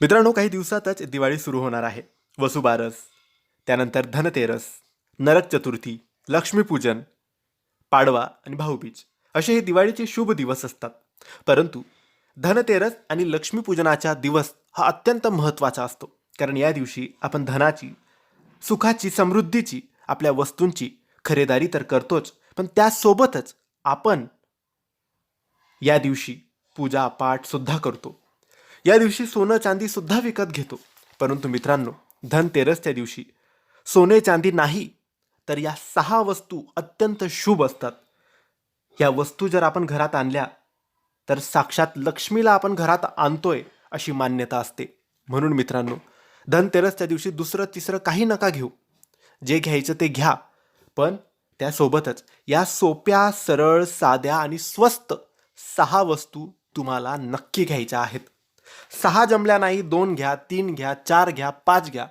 मित्रांनो काही दिवसातच दिवाळी सुरू होणार आहे. वसुबारस त्यानंतर धनतेरस नरक चतुर्थी लक्ष्मीपूजन पाडवा आणि भाऊबीज असे हे दिवाळीचे शुभ दिवस असतात. परंतु धनतेरस आणि लक्ष्मीपूजनाचा दिवस हा अत्यंत महत्त्वाचा असतो. कारण या दिवशी आपण धनाची सुखाची समृद्धीची आपल्या वस्तूंची खरेदारी तर करतोच पण त्यासोबतच आपण या दिवशी पूजा पाठसुद्धा करतो. या दिवशी सोनं चांदी सुद्धा विकत घेतो. परंतु मित्रांनो धनतेरसच्या दिवशी. सोने चांदी नाही तर या सहा वस्तू अत्यंत शुभ असतात. या वस्तू जर आपण घरात आणल्या तर साक्षात लक्ष्मीला आपण घरात आणतोय अशी मान्यता असते. म्हणून मित्रांनो धनतेरसच्या दिवशी दुसरं तिसरं काही नका घेऊ. जे घ्यायचं ते घ्या पण त्यासोबतच या सोप्या सरळ साध्या आणि स्वस्त सहा वस्तू तुम्हाला नक्की घ्यायच्या आहेत. सहा जमल्या नाही दोन घ्या तीन घ्या चार घ्या पाच घ्या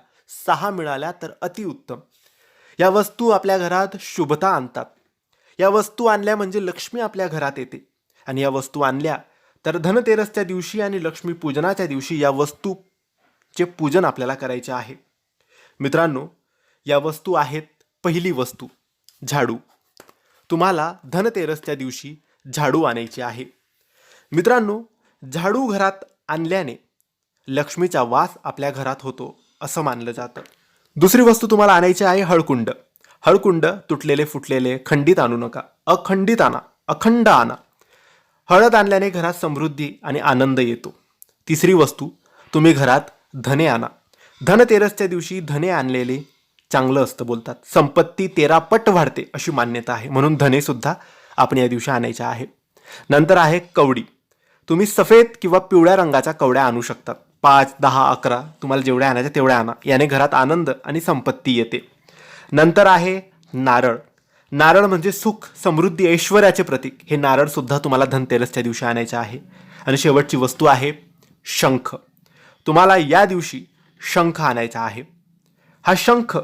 सहा मिळाल्या तर अतिउत्तम या वस्तू आपल्या घरात शुभता आणतात. या वस्तू आणल्या म्हणजे लक्ष्मी आपल्या घरात येते. आणि या वस्तू आणल्या तर धनतेरसच्या दिवशी आणि लक्ष्मी पूजनाच्या दिवशी या वस्तूचे पूजन आपल्याला करायचे आहे. मित्रांनो या वस्तू आहेत पहिली वस्तू झाडू. तुम्हाला धनतेरसच्या दिवशी झाडू आणायची आहे. मित्रांनो झाडू घरात आणल्याने लक्ष्मीचा वास आपल्या घरात होतो असं मानलं जातं. दुसरी वस्तू तुम्हाला आणायची आहे हळकुंड. हळकुंड तुटलेले फुटलेले खंडित आणू नका. अखंडित आणा. अखंड आणा. हळद आणल्याने घरात समृद्धी आणि आनंद येतो. तिसरी वस्तू तुम्ही घरात धने आणा. धनतेरसच्या दिवशी धने आणलेले चांगलं असतं बोलतात. संपत्ती तेरा पट वाढते अशी मान्यता आहे. म्हणून धनेसुद्धा आपण या दिवशी आणायच्या आहे. नंतर आहे कवडी. तुम्ही सफेद किंवा पिवळ्या रंगाच्या कवड्या आणू शकतात. पाच दहा अकरा तुम्हाला जेवढ्या आणायच्या तेवढ्या आणा. याने घरात आनंद आणि संपत्ती येते. नंतर आहे नारळ. नारळ म्हणजे सुख समृद्धी ऐश्वर्याचे प्रतीक. हे नारळसुद्धा तुम्हाला धनतेरसच्या दिवशी आणायचे आहे. आणि शेवटची वस्तू आहे शंख. तुम्हाला या दिवशी शंख आणायचा आहे. हा शंख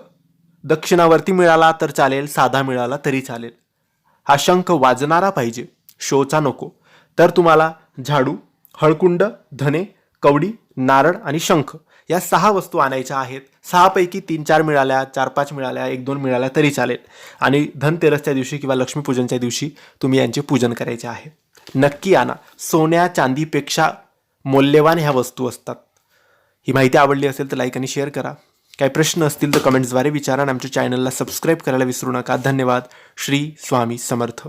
दक्षिणावरती मिळाला तर चालेल साधा मिळाला तरी चालेल. हा शंख वाजणारा पाहिजे. शोचा नको. तर तुम्हाला झाडू हळकुंड धने कवडी नारळ आणि शंख या सहा वस्तू आणायच्या आहेत. सहापैकी तीन चार मिळाल्या चार पाच मिळाल्या एक दोन मिळाल्या तरी चालेल. आणि धनतेरसच्या दिवशी किंवा लक्ष्मीपूजनच्या दिवशी तुम्ही यांचे पूजन करायचे आहे. नक्की आणा. सोन्या चांदीपेक्षा मौल्यवान ह्या वस्तू असतात. ही माहिती आवडली असेल तर लाईक आणि शेअर करा. काही प्रश्न असतील तर कमेंट्सद्वारे विचारा आणि आमच्या चॅनलला सबस्क्राईब करायला विसरू नका. धन्यवाद. श्री स्वामी समर्थ.